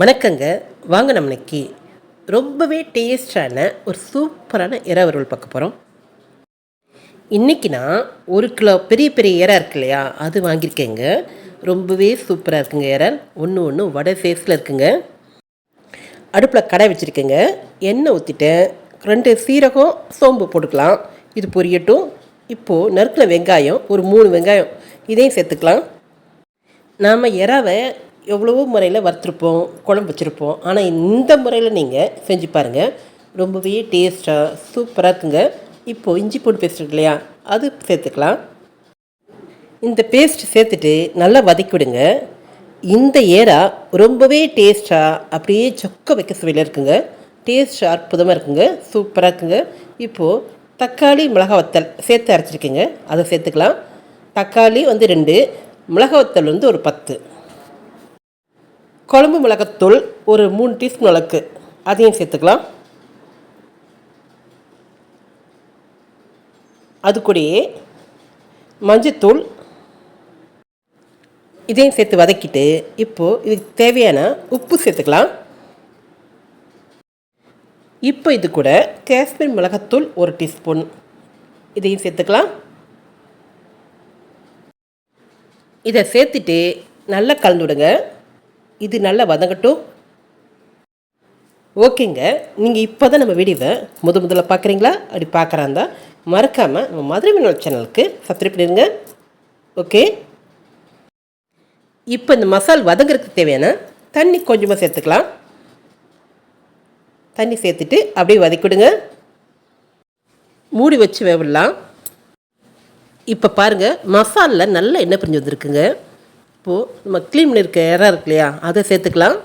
வணக்கங்க. வாங்க நம்ம இன்னைக்கு ரொம்பவே டேஸ்டான ஒரு சூப்பரான இறா வறுவல் பார்க்க போகிறோம் இன்றைக்கி நான் ஒரு கிலோ பெரிய பெரிய இறா இருக்கு இல்லையா? அது வாங்கியிருக்கேங்க. ரொம்பவே சூப்பராக இருக்குங்க இறை. ஒன்று ஒன்று வடை சேஸில் இருக்குங்க. அடுப்பில் கடை வச்சுருக்கேங்க. எண்ணெய் ஊற்றிட்டேன் ரெண்டு சீரகம் சோம்பு போட்டுக்கலாம். இது பொரியட்டும். இப்போது நறுக்கின வெங்காயம் ஒரு மூணு வெங்காயம் இதையும் சேர்த்துக்கலாம். நாம் இறாவை எவ்வளவோ முறையில் வறுத்துருப்போம் குழம்பு வச்சுருப்போம். ஆனால் இந்த முறையில் நீங்கள் செஞ்சு பாருங்கள் ரொம்பவே டேஸ்ட்டாக சூப்பராக இருக்குங்க. இப்போது இஞ்சி பூண்டு பேஸ்ட் இருக்கு இல்லையா? அது சேர்த்துக்கலாம். இந்த பேஸ்ட் சேர்த்துட்டு நல்லா வதக்கி விடுங்க. இந்த ஏரா ரொம்பவே டேஸ்ட்டாக அப்படியே சொக்க வைக்க சுவையில் இருக்குங்க. டேஸ்ட் அற்புதமாக இருக்குங்க. சூப்பராக இருக்குங்க. இப்போது தக்காளி மிளகா வத்தல் சேர்த்து அரைச்சிருக்கீங்க. அதை சேர்த்துக்கலாம். தக்காளி வந்து ரெண்டு மிளகா வத்தல் வந்து ஒரு பத்து. குழம்பு மிளகாத்தூள் ஒரு மூணு டீஸ்பூன் அளவுக்கு. அதையும் சேர்த்துக்கலாம். அது கூடயே மஞ்சத்தூள். இதையும் சேர்த்து வதக்கிட்டு இப்போது இதுக்கு தேவையான உப்பு சேர்த்துக்கலாம். இப்போ இது கூட காஷ்மீர் மிளகாத்தூள் ஒரு டீஸ்பூன். இதையும் சேர்த்துக்கலாம். இதை சேர்த்துட்டு நல்லா கலந்து விடுங்க. இது நல்லா வதங்கட்டும். ஓகேங்க. நீங்கள் இப்போ தான் நம்ம வீடியோவை முத முதல்ல பார்க்குறீங்களா அப்படி பார்க்குறாந்தா மறக்காமல் நம்ம மதுரை மீனவ சேனலுக்கு சப்ஸ்கிரைப் பண்ணிடுங்க. ஓகே? இப்போ இந்த மசால் வதங்குறதுக்கு தேவையான தண்ணி கொஞ்சமாக சேர்த்துக்கலாம். தண்ணி சேர்த்துட்டு அப்படியே வதக்கிவிடுங்க மூடி வச்சு வேவிடலாம். இப்போ பாருங்கள் மசாலில் நல்லா எண்ணெய் பிரிஞ்சு வந்திருக்குங்க. இப்போது நம்ம க்ளீன் பண்ணியிருக்க இறா இருக்கு இல்லையா அதை சேர்த்துக்கலாம்.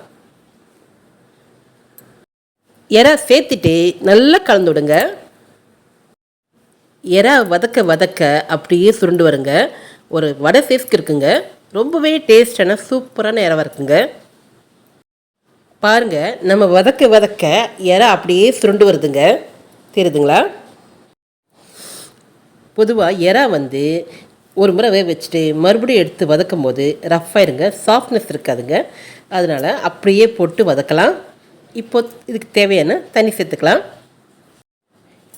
இறா சேர்த்துட்டு நல்லா கலந்து விடுங்க. எரா வதக்க வதக்க அப்படியே சுருண்டு வருங்க. ஒரு வடை சைஸ்க்கு இருக்குங்க. ரொம்பவே டேஸ்டான சூப்பரான இறவை இருக்குங்க. பாருங்க நம்ம வதக்க வதக்க இறா அப்படியே சுருண்டு வருதுங்க. தெரியுதுங்களா? பொதுவாக இறா வந்து ஒரு முறை வேக வச்சுட்டு மறுபடியும் எடுத்து வதக்கும் போது ரஃப் ஆயிருங்க சாஃப்ட்னஸ் இருக்காதுங்க. அதனால் அப்படியே போட்டு வதக்கலாம். இப்போ இதுக்கு தேவையான தண்ணி சேர்த்துக்கலாம்.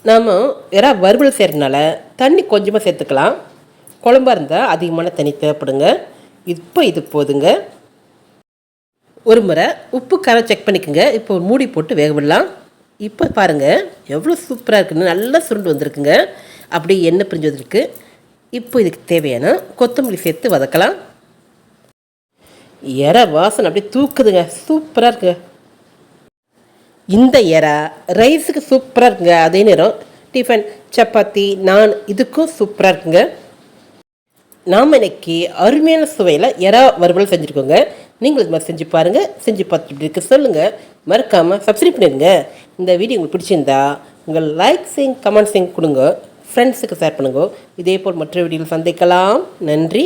நாம் யாராவது வறுவல் செய்கிறதுனால தண்ணி கொஞ்சமாக சேர்த்துக்கலாம். குழம்பா இருந்தால் அதிகமான தண்ணி தேவைப்படுங்க. இப்போ இது போதுங்க. ஒரு முறை உப்பு காரம் செக் பண்ணிக்கோங்க. இப்போ மூடி போட்டு வேக விடலாம். இப்போ பாருங்கள் எவ்வளோ சூப்பராக இருக்குன்னு. நல்லா சுருண்டு வந்திருக்குங்க. அப்படியே எண்ணெய் பிரிஞ்சு வந்திருக்கு. இப்போ இதுக்கு தேவையான கொத்தமல்லி சேர்த்து வதக்கலாம். இற வாசனை அப்படியே தூக்குதுங்க. சூப்பராக இருக்குங்க. இந்த இறா ரைஸுக்கு சூப்பராக இருக்குங்க. அதே நேரம் டிஃபன் சப்பாத்தி நான் இதுக்கும் சூப்பராக இருக்குங்க. நாம் இன்னைக்கு அருமையான சுவையில் இறா வறுவல் செஞ்சுருக்கோங்க. நீங்களும் இது மாதிரி செஞ்சு பாருங்கள் செஞ்சு பார்த்துட்டு இப்படி இருக்கு சொல்லுங்கள் மறக்காமல் சப்ஸ்கிரைப் பண்ணிடுங்க. இந்த வீடியோ உங்களுக்கு பிடிச்சிருந்தா உங்கள் லைக் செய்யுங்க கமெண்ட் செய்யுங்க கொடுங்க. ஃப்ரெண்ட்ஸுக்கு ஷேர் பண்ணுங்க. இதே போல் மற்ற வீடியோவில் சந்திக்கலாம். நன்றி.